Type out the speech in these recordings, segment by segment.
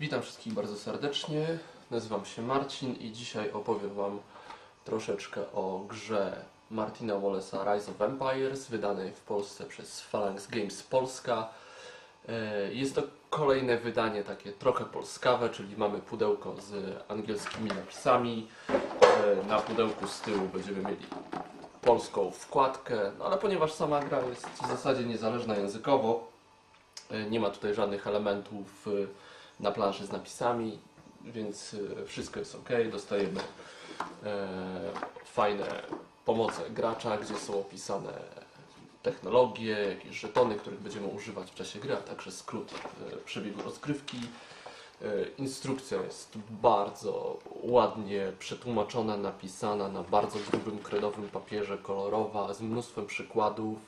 Witam wszystkich bardzo serdecznie. Nazywam się Marcin i dzisiaj opowiem Wam troszeczkę o grze Martina Wallace'a Rise of Empires, wydanej w Polsce przez Phalanx Games Polska. E, Jest to kolejne wydanie takie trochę polskawe, czyli mamy pudełko z angielskimi napisami. E, Na pudełku z tyłu będziemy mieli polską wkładkę, no ale ponieważ sama gra jest w zasadzie niezależna językowo, e, nie ma tutaj żadnych elementów na planszy z napisami, więc e, wszystko jest ok. Dostajemy e, fajne pomoce gracza, gdzie są opisane technologie, jakieś żetony, których będziemy używać w czasie gry, a także skrót e, przebiegu rozgrywki. Instrukcja jest bardzo ładnie przetłumaczona, napisana na bardzo grubym kredowym papierze, kolorowa, z mnóstwem przykładów.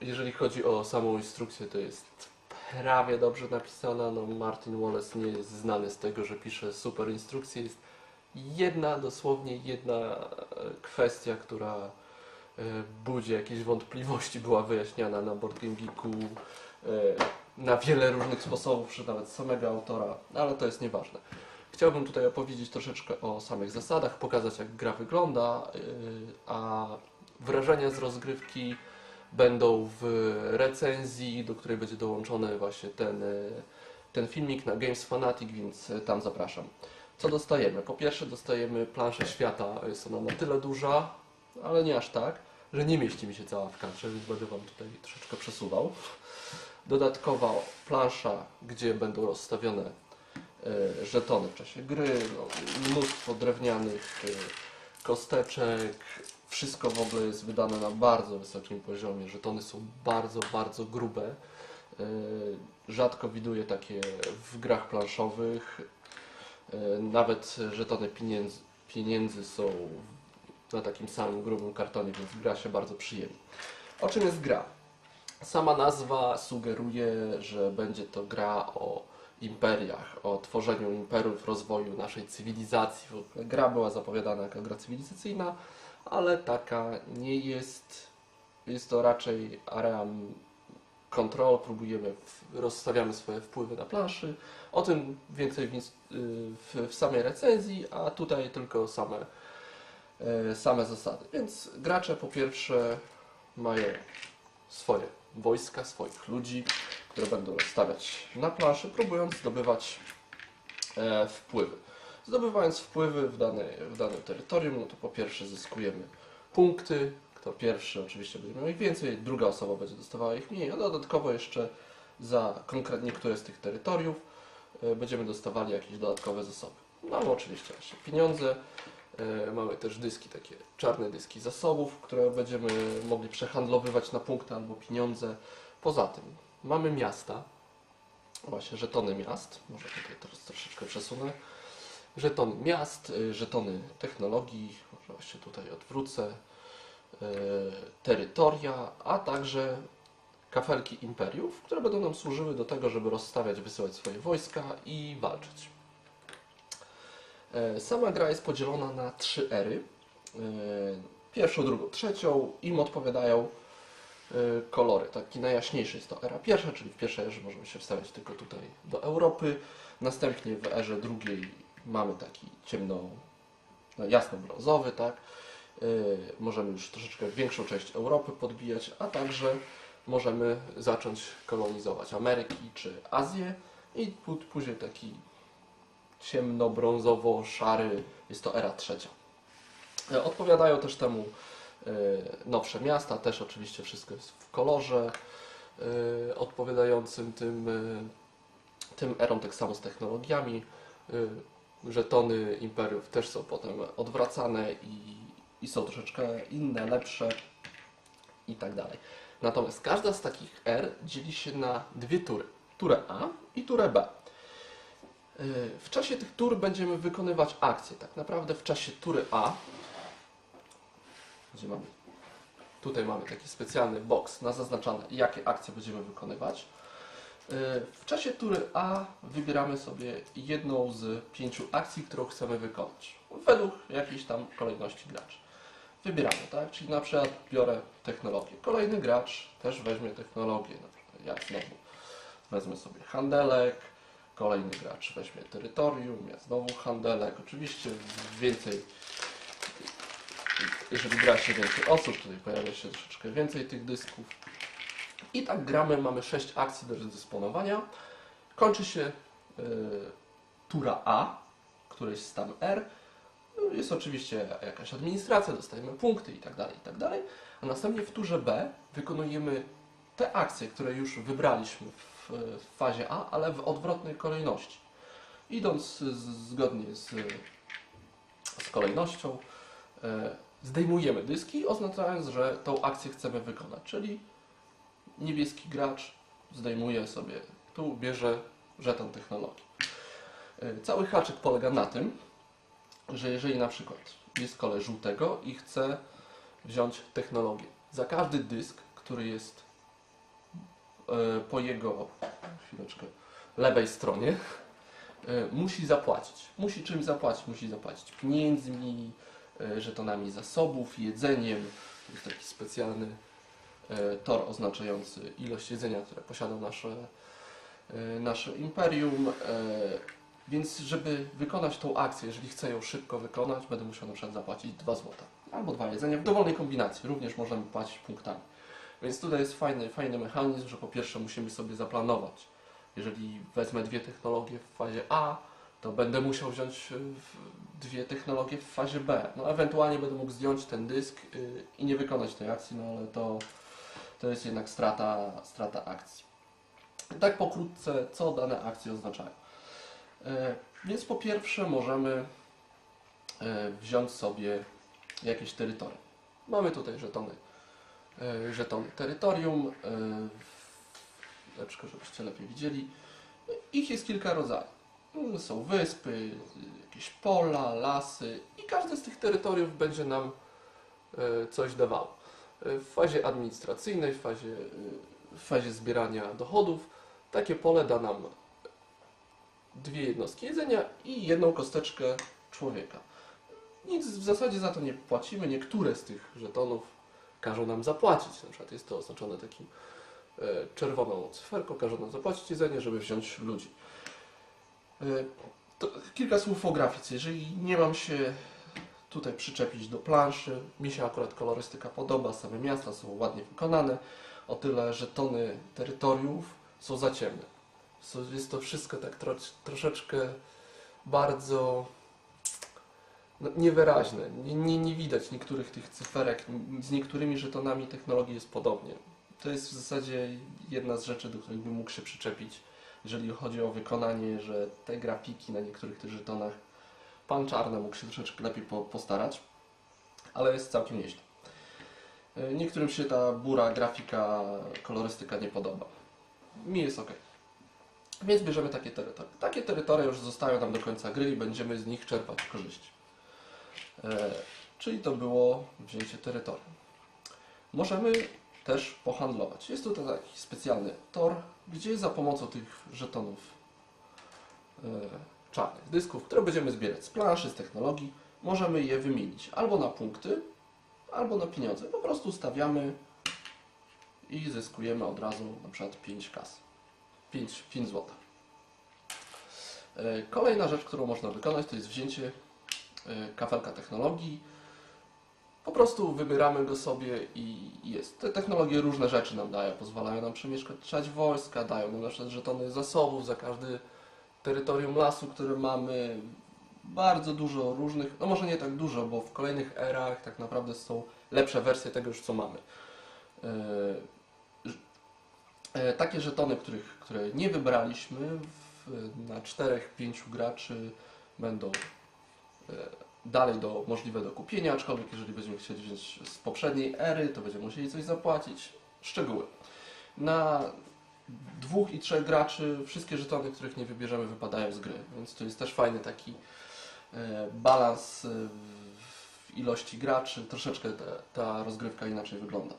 Jeżeli chodzi o samą instrukcję, to jest prawie dobrze napisana. No, Martin Wallace nie jest znany z tego, że pisze super instrukcje. Jest jedna, dosłownie jedna e, kwestia, która e, budzi jakieś wątpliwości, była wyjaśniana na Board Game Geeku e, na wiele różnych sposobów, czy nawet samego autora, ale to jest nieważne. Chciałbym tutaj opowiedzieć troszeczkę o samych zasadach, pokazać jak gra wygląda, a wrażenia z rozgrywki będą w recenzji, do której będzie dołączony właśnie ten, e, ten filmik na Games Fanatic, więc e, tam zapraszam. Co dostajemy? Po pierwsze dostajemy planszę świata, jest ona na tyle duża, ale nie aż tak, że nie mieści mi się cała w kadrze, więc będę Wam tutaj troszeczkę przesuwał. Dodatkowa plansza, gdzie będą rozstawione e, żetony w czasie gry, no, mnóstwo drewnianych e, kosteczek, wszystko w ogóle jest wydane na bardzo wysokim poziomie. Żetony są bardzo, bardzo grube. E, Rzadko widuję takie w grach planszowych. E, Nawet żetony pieniędzy, pieniędzy są na takim samym grubym kartonie, więc gra się bardzo przyjemnie. O czym jest gra? Sama nazwa sugeruje, że będzie to gra o imperiach, o tworzeniu imperiów, rozwoju naszej cywilizacji. W ogóle gra była zapowiadana jako gra cywilizacyjna, ale taka nie jest. Jest to raczej area kontrol, próbujemy, rozstawiamy swoje wpływy na planszy. O tym więcej w, w, w samej recenzji, a tutaj tylko same, e, same zasady. Więc gracze po pierwsze mają swoje wojska, swoich ludzi, które będą rozstawiać na planszy, próbując zdobywać e, wpływy. Zdobywając wpływy w, w danym terytorium, no to po pierwsze zyskujemy punkty. Kto pierwszy oczywiście będzie miał ich więcej, druga osoba będzie dostawała ich mniej, a dodatkowo jeszcze za konkretnie które z tych terytoriów e, będziemy dostawali jakieś dodatkowe zasoby. Mamy oczywiście właśnie pieniądze, e, mamy też dyski, takie czarne dyski zasobów, które będziemy mogli przehandlowywać na punkty albo pieniądze. Poza tym mamy miasta, właśnie żetony miast, może tutaj teraz troszeczkę przesunę. Żetony miast, y, żetony technologii, może właśnie tutaj odwrócę, y, terytoria, a także kafelki imperiów, które będą nam służyły do tego, żeby rozstawiać, wysyłać swoje wojska i walczyć. E, Sama gra jest podzielona na trzy ery. E, Pierwszą, drugą, trzecią. Im odpowiadają e, kolory. Taki najjaśniejszy jest to era pierwsza, czyli w pierwszej erze możemy się wstawiać tylko tutaj do Europy. Następnie w erze drugiej mamy taki ciemno, no jasno-brązowy, tak? Yy, możemy już troszeczkę większą część Europy podbijać, a także możemy zacząć kolonizować Ameryki czy Azję i pó- później taki ciemno-brązowo-szary jest to era trzecia. E, Odpowiadają też temu e, nowsze miasta, też oczywiście wszystko jest w kolorze odpowiadającym tym, tym erom, tak samo z technologiami. E, Żetony imperiów też są potem odwracane i, i są troszeczkę inne, lepsze i tak dalej. Natomiast każda z takich er dzieli się na dwie tury. Turę A i turę B. Yy, W czasie tych tur będziemy wykonywać akcje. Tak naprawdę w czasie tury A, gdzie mamy, tutaj mamy taki specjalny box na zaznaczane, jakie akcje będziemy wykonywać. Yy, W czasie tury A wybieramy sobie jedną z pięciu akcji, którą chcemy wykonać. Według jakiejś tam kolejności graczy. Wybieramy, tak? Czyli na przykład biorę technologię. Kolejny gracz też weźmie technologię. Ja znowu wezmę sobie handelek, Kolejny gracz weźmie terytorium, ja znowu handelek. Oczywiście więcej, jeżeli gra się więcej osób, tutaj pojawia się troszeczkę więcej tych dysków. I tak gramy, mamy 6 akcji do rozdysponowania. Kończy się y, tura A, któryś z tam R. Jest oczywiście jakaś administracja, dostajemy punkty i tak dalej, i tak. A następnie w turze B wykonujemy te akcje, które już wybraliśmy w, w fazie A, ale w odwrotnej kolejności. Idąc z, zgodnie z, z kolejnością, e, zdejmujemy dyski, oznaczając, że tą akcję chcemy wykonać. Czyli niebieski gracz zdejmuje sobie, tu bierze żeton technologii. E, Cały haczyk polega na tym, że jeżeli na przykład jest kole żółtego i chce wziąć technologię, za każdy dysk, który jest e, po jego chwileczkę, lewej stronie, e, musi zapłacić. Musi czymś zapłacić. Musi zapłacić pieniędzmi, żetonami zasobów, jedzeniem. Jest taki specjalny tor oznaczający ilość jedzenia, które posiada nasze, e, nasze imperium. E, Więc żeby wykonać tą akcję, jeżeli chcę ją szybko wykonać, będę musiał na przykład zapłacić 2 złota albo dwa jedzenia w dowolnej kombinacji. Również możemy płacić punktami. Więc tutaj jest fajny, fajny mechanizm, że po pierwsze musimy sobie zaplanować. Jeżeli wezmę dwie technologie w fazie A, to będę musiał wziąć dwie technologie w fazie B. No ewentualnie będę mógł zdjąć ten dysk y, i nie wykonać tej akcji, no ale to, to jest jednak strata, strata akcji. Tak pokrótce, co dane akcje oznaczają. E, Więc po pierwsze możemy e, wziąć sobie jakieś terytorium. Mamy tutaj żetony, e, żetony terytorium, lepszkę, żebyście lepiej widzieli. Ich jest kilka rodzajów. Mm, Są wyspy, jakieś pola, lasy i każde z tych terytoriów będzie nam coś dawało. E, W fazie administracyjnej, w fazie, y, w fazie zbierania dochodów, takie pole da nam dwie jednostki jedzenia i jedną kosteczkę człowieka. Nic w zasadzie za to nie płacimy. Niektóre z tych żetonów każą nam zapłacić. Na przykład jest to oznaczone takim e, czerwoną cyferką, każą nam zapłacić jedzenie, żeby wziąć ludzi. To kilka słów o grafice. Jeżeli nie mam się tutaj przyczepić do planszy, mi się akurat kolorystyka podoba, same miasta są ładnie wykonane, o tyle żetony terytoriów są za ciemne. Jest to wszystko tak tro, troszeczkę bardzo no, niewyraźne. Nie, nie, nie widać niektórych tych cyferek. Z niektórymi żetonami technologii jest podobnie. To jest w zasadzie jedna z rzeczy, do których bym mógł się przyczepić, jeżeli chodzi o wykonanie, że te grafiki na niektórych tych żetonach pan Czarny mógł się troszeczkę lepiej po, postarać, ale jest całkiem nieźle. E, Niektórym się ta bura grafika, kolorystyka nie podoba. Mi jest ok. Więc bierzemy takie terytoria. Takie terytoria już zostają nam do końca gry i będziemy z nich czerpać korzyści. E, czyli to było wzięcie terytorium. Możemy też pohandlować. Jest tutaj taki specjalny tor, gdzie za pomocą tych żetonów e, czarnych dysków, które będziemy zbierać z planszy, z technologii, możemy je wymienić albo na punkty, albo na pieniądze. Po prostu stawiamy i zyskujemy od razu na przykład 5 kas. 5, 5 zł. E, Kolejna rzecz, którą można wykonać, to jest wzięcie e, kafelka technologii. Po prostu wybieramy go sobie i jest. Te technologie różne rzeczy nam dają. Pozwalają nam przemieszczać wojska, dają nam na przykład żetony zasobów za każdy terytorium lasu, które mamy. Bardzo dużo różnych, no może nie tak dużo, bo w kolejnych erach tak naprawdę są lepsze wersje tego już co mamy. E, E, takie żetony, których, które nie wybraliśmy, na 4-5 graczy będą e, dalej do, możliwe do kupienia, aczkolwiek jeżeli będziemy chcieli wziąć z poprzedniej ery, to będziemy musieli coś zapłacić. Szczegóły. Na dwóch i trzech graczy wszystkie żetony, których nie wybierzemy, wypadają z gry, więc to jest też fajny taki e, balans e, w ilości graczy. Troszeczkę ta, ta rozgrywka inaczej wygląda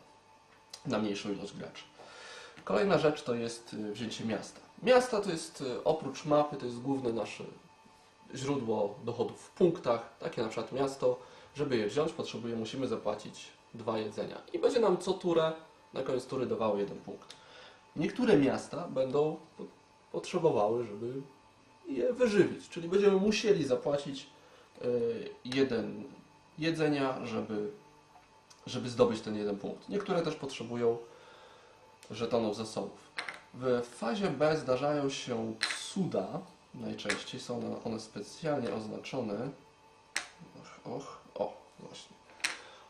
na mniejszą ilość graczy. Kolejna rzecz to jest y, wzięcie miasta. Miasta to jest oprócz mapy, to jest główne nasze źródło dochodów w punktach. Takie na przykład miasto, żeby je wziąć, potrzebuje, musimy zapłacić dwa jedzenia. I będzie nam co turę, na koniec tury dawało jeden punkt. Niektóre miasta będą po- potrzebowały, żeby je wyżywić. Czyli będziemy musieli zapłacić y, jeden jedzenia, żeby, żeby zdobyć ten jeden punkt. Niektóre też potrzebują żetonów zasobów. W fazie B zdarzają się cuda, najczęściej są one, one specjalnie oznaczone. Och, och, o, właśnie.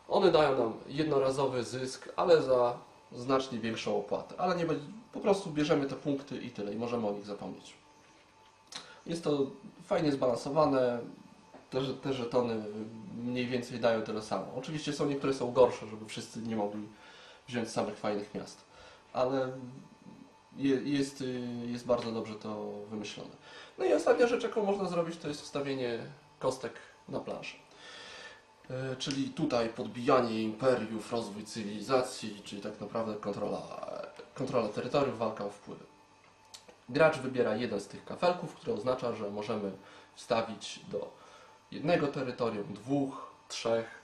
One dają nam jednorazowy zysk, ale za znacznie większą opłatę. Ale nie będzie, po prostu bierzemy te punkty i tyle, i możemy o nich zapomnieć. Jest to fajnie zbalansowane. Te, te żetony mniej więcej dają tyle samo. Oczywiście są niektóre są gorsze, żeby wszyscy nie mogli wziąć samych fajnych miast. Ale je- jest, y, jest bardzo dobrze to wymyślone. No i ostatnia rzecz, jaką można zrobić, to jest wstawienie kostek na planszę. E, Czyli tutaj podbijanie imperiów, rozwój cywilizacji, czyli tak naprawdę kontrola, kontrola terytoriów, walka o wpływy. Gracz wybiera jeden z tych kafelków, który oznacza, że możemy wstawić do jednego terytorium, dwóch, trzech,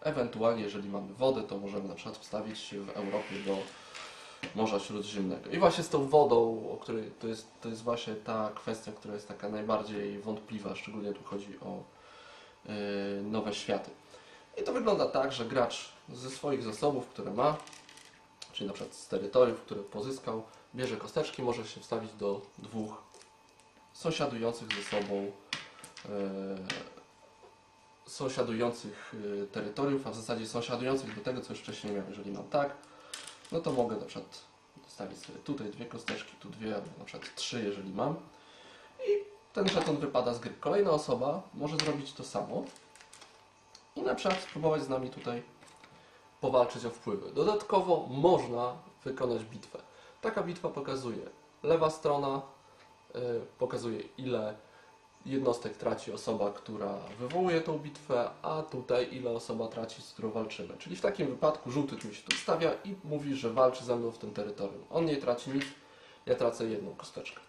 ewentualnie jeżeli mamy wodę, to możemy na przykład wstawić w Europie do Morza Śródziemnego. I właśnie z tą wodą, o której to jest, to jest właśnie ta kwestia, która jest taka najbardziej wątpliwa, szczególnie tu chodzi o nowe światy. I to wygląda tak, że gracz ze swoich zasobów, które ma, czyli na przykład z terytoriów, które pozyskał, bierze kosteczki, może się wstawić do dwóch sąsiadujących ze sobą yy, sąsiadujących yy, terytoriów, a w zasadzie sąsiadujących do tego, co już wcześniej miałem. Jeżeli mam tak, no to mogę na przykład dostawić sobie tutaj dwie kosteczki, tu dwie, albo na przykład trzy, jeżeli mam. Ten żeton wypada z gry. Kolejna osoba może zrobić to samo i na przykład spróbować z nami tutaj powalczyć o wpływy. Dodatkowo można wykonać bitwę. Taka bitwa pokazuje, lewa strona y, pokazuje ile jednostek traci osoba, która wywołuje tą bitwę, a tutaj ile osoba traci, z którą walczymy. Czyli w takim wypadku żółty tu się tu stawia i mówi, że walczy ze mną w tym terytorium. On nie traci nic, ja tracę jedną kosteczkę.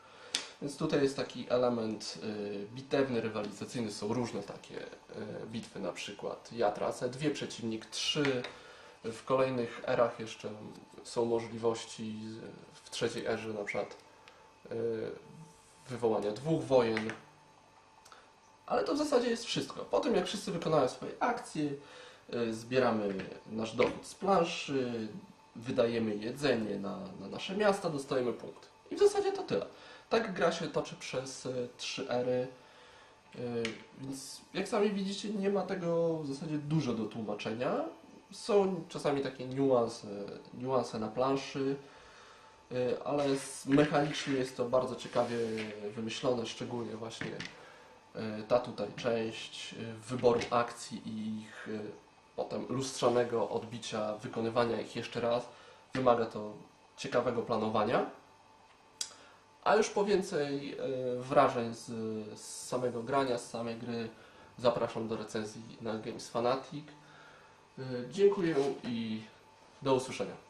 Więc tutaj jest taki element y, bitewny, rywalizacyjny. Są różne takie y, bitwy, na przykład ja tracę dwie, przeciwnik trzy. W kolejnych erach jeszcze są możliwości z- w trzeciej erze na przykład y, wywołania dwóch wojen. Ale to w zasadzie jest wszystko. Po tym jak wszyscy wykonają swoje akcje, y, zbieramy nasz dochód z planszy, wydajemy jedzenie na, na nasze miasta, dostajemy punkt. I w zasadzie to tyle. Tak gra się toczy przez y, trzy ery. Y, Więc jak sami widzicie, nie ma tego w zasadzie dużo do tłumaczenia. Są czasami takie niuanse, niuanse na planszy, y, ale mechanicznie jest to bardzo ciekawie wymyślone, szczególnie właśnie ta tutaj część wyboru akcji i ich potem lustrzanego odbicia, wykonywania ich jeszcze raz. Wymaga to ciekawego planowania. A już po więcej e, wrażeń z, z samego grania, z samej gry zapraszam do recenzji na Games Fanatic. E, Dziękuję i do usłyszenia.